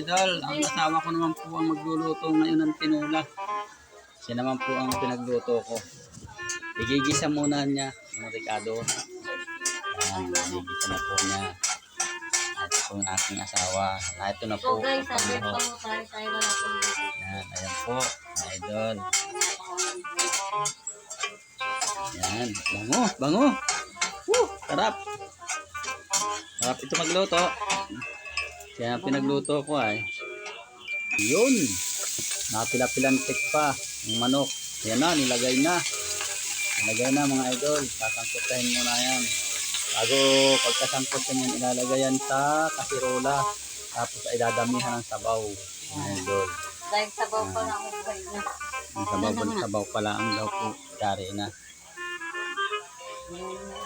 idol. Ang asawa ko naman po ang magluluto ngayon ng tinula. Siya naman po ang pinagluto ko. Igigisa muna niya ng Ricardo. Ayan, igigisa na po niya. Ito po yung aking asawa. Na ito na So po. guys, sabi Ang pa mo tayo tayo wala pong dito. Yan, ayan po, idol. Yan, bango, bango. Woo, sarap. Sarap ito magluto. Kaya pinagluto ko ay, yun. Napila-pilantik pa yung manok. Yan na, nilagay na. Nilagay na mga idol. Sasangkutahin muna yan. Bago pagkasangkot yan, ilalagay yan sa kasirola. Tapos ay dadamihan ng sabaw. Mga idol. Dahil sabaw pa lang ang na. Ang sabaw, na? sabaw pala ang daw po. Dari na.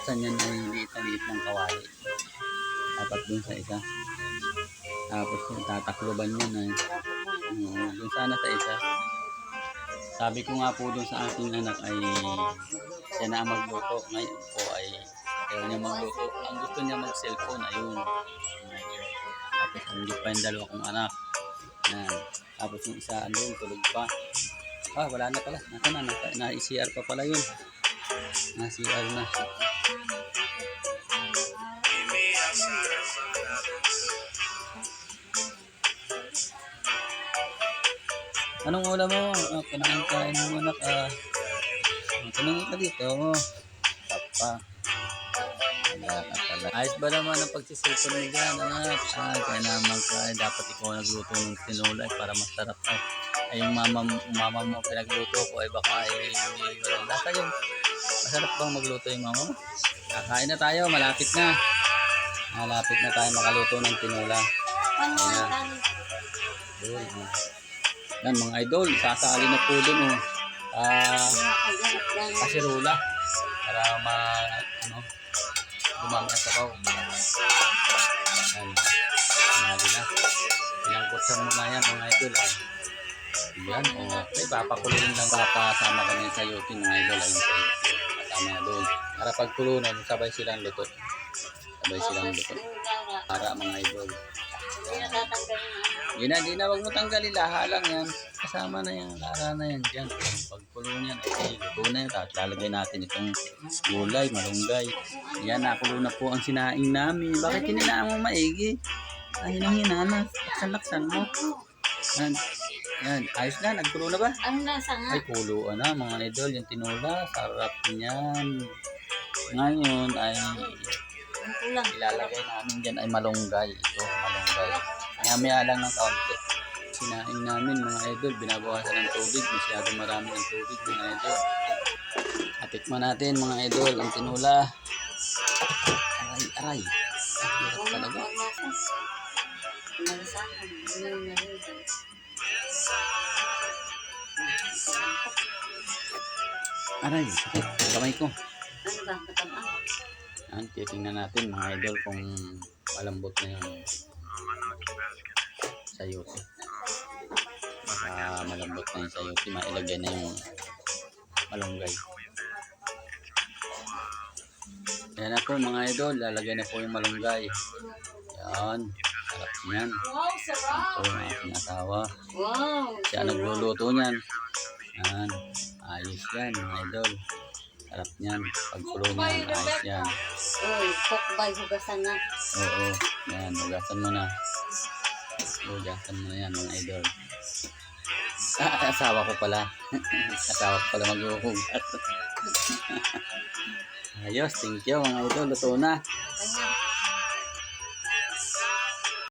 Saan yan ay liit na liit ng kawali. Dapat dun sa isa. Tapos yung tatakloban yan ay. Oo, dun sana sa isa. Sabi ko nga po dun sa aking anak ay siya na magluto. Ngayon po ay ayaw niya magluto. Ang gusto niya mag-cellphone ayun. Tapos hindi pa yung dalawa kong anak. Yan. Tapos yung isa andun, tulog pa. Ah, wala na pala. Nasa na, nasa, na-CR pa pala yun. Na-CR na. Anong ulam mo? Ah, kanain kain mo anak. Ah, tanong ka dito. Papa. Wala ka pala. Ayos ba naman ang pagsisilpon mo dyan, anak? Ah, kaya naman ka. eh, Dapat ikaw nagluto ng tinulay para masarap. Ay, ay yung mama, mama mo pinagluto ko ay baka ay walang lasa yun. Masarap bang magluto yung mama mo? Kakain na tayo, malapit na. Malapit na tayo makaluto ng tinula. Ano ang tani? Yun, oh. Yan mga idol, sasali na po dun oh. Ah, kasirola para ma ano dumami ang sabaw. Yan. Sinabi na. Pinangkutsan mo na yan mga idol. ah. Yan, oh. Okay, papakulong lang papasama kami sa yutin mga idol. Ayun sa. Kasama na doon. Para pagkulunan, sabay silang luto. Sabay silang luto. Para mga idol. Ang Di na, di na, wag mo tanggalin. Laha lang yan. Kasama na yan. Lara na yan dyan. Pagpulo niyan, ay luto na yan. Tapos lalagay natin itong gulay, malunggay. Yan, nakulo na po ang sinaing namin. Bakit kininaan mo maigi? Ay, nang hinana. Laksan-laksan mo. Yan. Yan. Ayos na. Nagkulo na ba? Ano nasa nga? Ay, kuluan na mga idol. Yung tinula. Sarap niyan. Ngayon ay Ang. Ilalagay namin dyan ay malunggay. Ito, malunggay. Mamaya lang ng kaunti. Sinaing namin mga idol, binabawasan ng tubig. Masyado marami ng tubig mga idol. Atikman natin mga idol, ang tinula. Aray, aray. Ang talaga. Aray, sakit. Kamay ko. Ano ba? Katama? Yan, titingnan natin mga idol kung malambot na yung sayote. Baka malambot na yung sayote, mailagay na yung malunggay. Yan na po mga idol, lalagay na po yung malunggay. Yan, sarap niyan. Wow, sarap! Ito yung aking asawa. Wow! Siya nagluluto niyan. Yan, ayos yan mga idol. Sarap niyan, pagkulo niyan, ayos yan. Uy, cook by hugasan na. Oo, yan, hugasan mo na. Hugasan mo na yan, mga idol. Ah, asawa ko pala. asawa ko pala maghuhugas. Ayos, thank you mga idol. Luto na.